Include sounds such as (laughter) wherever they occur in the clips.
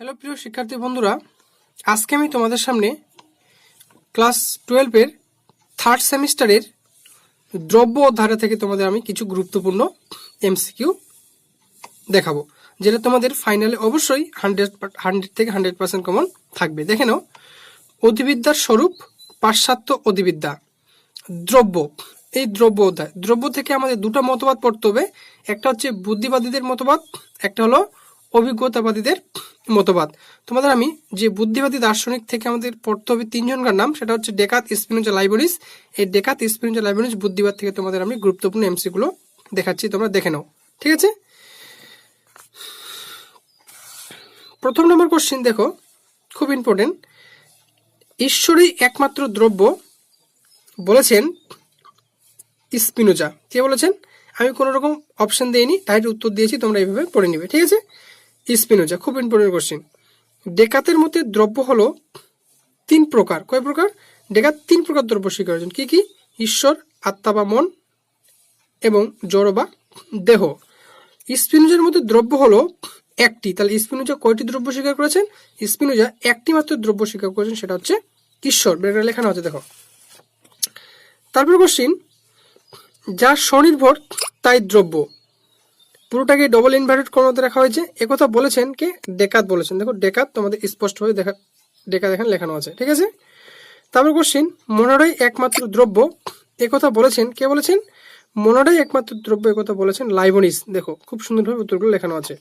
Hello, প্রিয় শিক্ষার্থী বন্ধুরা, আজকে আমি তোমাদের সামনে ক্লাস টুয়েলভের থার্ড সেমিস্টারের দ্রব্য ধারা থেকে তোমাদের আমি কিছু গুরুত্বপূর্ণ এমসিকিউ দেখাবো, যেটা তোমাদের ফাইনালে অবশ্যই হান্ড্রেড হান্ড্রেড থেকে হান্ড্রেড পার্সেন্ট কমন থাকবে। দেখে নাও, অধিবিদ্যার স্বরূপ পাশ্চাত্য অধিবিদ্যা, দ্রব্য। এই দ্রব্য অধ্যায়, দ্রব্য থেকে আমাদের দুটো মতবাদ পড়তে হবে, একটা হচ্ছে বুদ্ধিবাদীদের মতবাদ, একটা হলো অভিজ্ঞতাবাদীদের মতবাদ। তোমাদের আমি যে বুদ্ধিবাদী দার্শনিক থেকে আমাদের পড়তে হবে তিনজনকার নাম, সেটা হচ্ছে ডেকাত স্পিনোজা লাইব্রেরিজ এই ডেকাত স্পিনোজা লাইব্রেরিজ বুদ্ধিবাদ থেকে তোমাদের আমি গুরুত্বপূর্ণ এমসি গুলো দেখাচ্ছি, তোমরা দেখে নাও। ঠিক আছে? প্রথম নম্বর কোশ্চিন দেখো, খুব ইম্পর্টেন্ট ঈশ্বরই একমাত্র দ্রব্য বলেছেন স্পিনোজা। কে বলেছেন? আমি কোনো রকম অপশন দিইনি, তাই উত্তর দিয়েছি, তোমরা এইভাবে পড়ে নিবে। ঠিক আছে? স্পিনোজা, খুব ইম্পর্টেন্ট কোশ্চেন ডেকাতের মধ্যে দ্রব্য হলো তিন প্রকার। কয় প্রকার? ডেকাত তিন প্রকার দ্রব্য স্বীকার করেছেন। কি কি? ঈশ্বর, আত্মা বা মন এবং জড় বা দেহ। স্পিনোজার মধ্যে দ্রব্য হলো একটি। তাহলে স্পিনোজা কয়টি দ্রব্য স্বীকার করেছেন? স্পিনোজা একটি মাত্র দ্রব্য স্বীকার করেছেন, সেটা হচ্ছে ঈশ্বর। ব্রেকের লেখানো আছে, দেখো। তারপর কোশ্চিন যা স্বনির্ভর, তাই দ্রব্য। পুরোটাকে ডবল ইনভার্টেড কোণতে রাখা হয়েছে। একথা বলেছেন কে? ডেকাত বলেছেন। দেখো, ডেকাত তোমাদের স্পষ্টভাবে দেখা ডেকাত এখানে লেখানো আছে, ঠিক আছে? তারপর কোশ্চিন মনোরাই একমাত্র দ্রব্য একথা বলেছেন। কে বলেছেন? মনোরাই একমাত্র দ্রব্য একথা বলেছেন লাইবনিস দেখো, খুব সুন্দরভাবে উত্তরগুলো লেখানো আছে।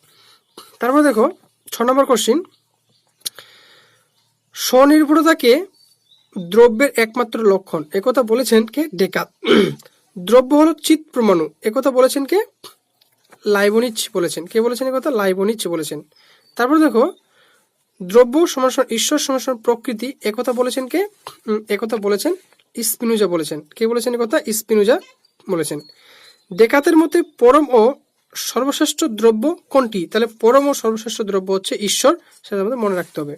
তারপর দেখো, ছ নম্বর কোশ্চিন স্বনির্ভরতাকে দ্রব্যের একমাত্র লক্ষণ। একথা বলেছেন কে? ডেকাত। (clears throat) দ্রব্য হলো চিত প্রমাণু একথা বলেছেন কে? লাইবনিচ বলেছেন। কে বলেছেন কথা? লাইবনিচ বলেছেন। তারপর দেখো, দ্রব্য সমান ঈশ্বর সমান প্রকৃতি একথা বলেছেন কে? একথা বলেছেন স্পিনুজা বলেছেন। কে বলেছেন কথা? স্পিনুজা বলেছেন। ডেকাতের মধ্যে পরম ও সর্বশ্রেষ্ঠ দ্রব্য কোনটি? তাহলে পরম ও সর্বশ্রেষ্ঠ দ্রব্য হচ্ছে ঈশ্বর, সেটা আমাদের মনে রাখতে হবে।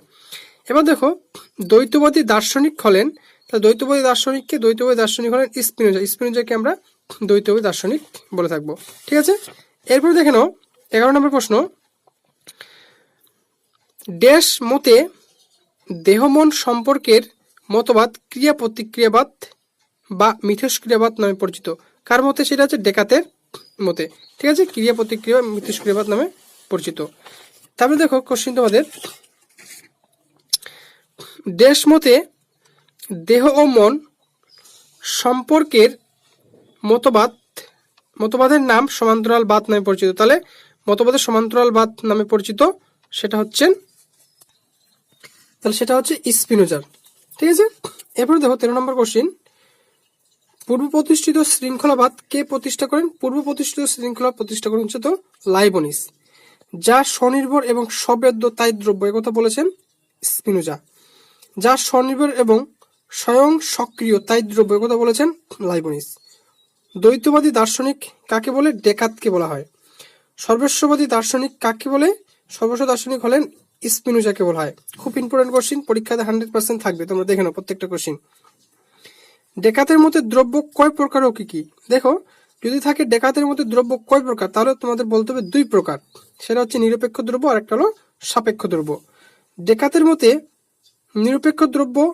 এবার দেখো, দ্বৈতবাদী দার্শনিক হলেন, তাহলে দ্বৈতবাদী দার্শনিককে দ্বৈতবাদী দার্শনিক হলেন স্পিনুজা। স্পিনুজাকে আমরা দ্বৈতবাদী দার্শনিক বলে থাকব। ঠিক আছে? এরপর দেখে নাও, এগারো নম্বর প্রশ্ন। ড্যাশ মতে দেহমন সম্পর্কের মতবাদ ক্রিয়া প্রতিক্রিয়াবাদ বা মিথস্ক্রিয়াবাদ নামে পরিচিত। কার মতে? সেটা হচ্ছে ডেকাতের মতে। ঠিক আছে? ক্রিয়া প্রতিক্রিয়া মিথস্ক্রিয়াবাদ নামে পরিচিত। তারপরে দেখো কোশ্চিন তোমাদের। দেশ মতে দেহ ও মন সম্পর্কের মতবাদ মতবাদের নাম সমান্তরাল বাদ নামে পরিচিত। তাহলে মতবাদের সমান্তরাল বাদ নামে পরিচিত সেটা হচ্ছে, তাহলে সেটা হচ্ছে স্পিনোজার। ঠিক আছে? এরপর দেখো তেরো নম্বর কোশ্চিন পূর্ব প্রতিষ্ঠিত শৃঙ্খলাবাদ কে প্রতিষ্ঠা করেন? পূর্ব প্রতিষ্ঠিত শৃঙ্খলা প্রতিষ্ঠা করেন হচ্ছে তো লাইবনিস, যা স্বনির্ভর এবং সবেদ্য তাই দ্রব্য কথা বলেছেন স্পিনোজা, যা স্বনির্ভর এবং স্বয়ং সক্রিয় তাই দ্রব্য। কথা বলেছেন লাইবনিস। দ্বৈতবাদী দার্শনিক কাকে বলে? ডেকাতকে বলা হয়। সর্বস্ববাদী দার্শনিক কাকে বলে? সর্বস্ব দার্শনিক হলেন স্পিনোজাকে বলা হয়। খুব ইম্পর্টেন্ট কোশ্চিন পরীক্ষাতে হান্ড্রেড পার্সেন্ট থাকবে। তোমরা দেখে নাও প্রত্যেকটা কোশ্চিন ডেকাতের মধ্যে দ্রব্য কয় প্রকার ও কি কি? দেখো, যদি থাকে ডেকাতের মধ্যে দ্রব্য কয় প্রকার, তাহলে তোমাদের বলতে হবে দুই প্রকার। সেটা হচ্ছে নিরপেক্ষ দ্রব্য আর একটা হলো সাপেক্ষ দ্রব্য। ডেকাতের মতে নিরপেক্ষ দ্রব্য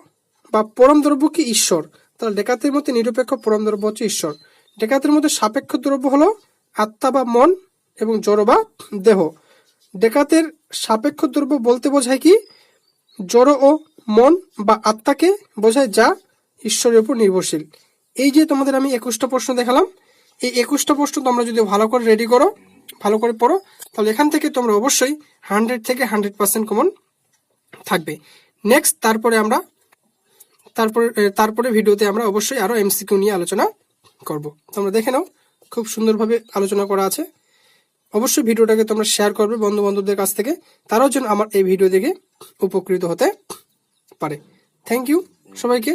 বা পরম দ্রব্য কি ঈশ্বর? তাহলে ডেকাতের মধ্যে নিরপেক্ষ পরম দ্রব্য হচ্ছে ঈশ্বর। ডেকাতের মধ্যে সাপেক্ষ দ্রব্য হলো আত্মা বা মন এবং জড় বা দেহ। ডেকাতের সাপেক্ষ দ্রব্য বলতে বোঝায় কি? জড় ও মন বা আত্মাকে বোঝায় যা ঈশ্বরের উপর নির্ভরশীল। এই যে তোমাদের আমি একুশটা প্রশ্ন দেখালাম, এই একুশটা প্রশ্ন তোমরা যদি ভালো করে রেডি করো, ভালো করে পড়ো, তাহলে এখান থেকে তোমরা অবশ্যই হান্ড্রেড থেকে হান্ড্রেড পার্সেন্ট কমন থাকবে। নেক্সট তারপরে আমরা, তারপরে তারপরে ভিডিওতে আমরা অবশ্যই আরও এমসিকিউ নিয়ে আলোচনা করব। তোমরা দেখে নাও, খুব সুন্দরভাবে আলোচনা করা আছে। অবশ্যই ভিডিওটাকে তোমরা শেয়ার করবে বন্ধু বান্ধবদের কাছ থেকে। তারাও যেন আমার এই ভিডিও দেখে উপকৃত হতে পারে। থ্যাংক ইউ সবাইকে।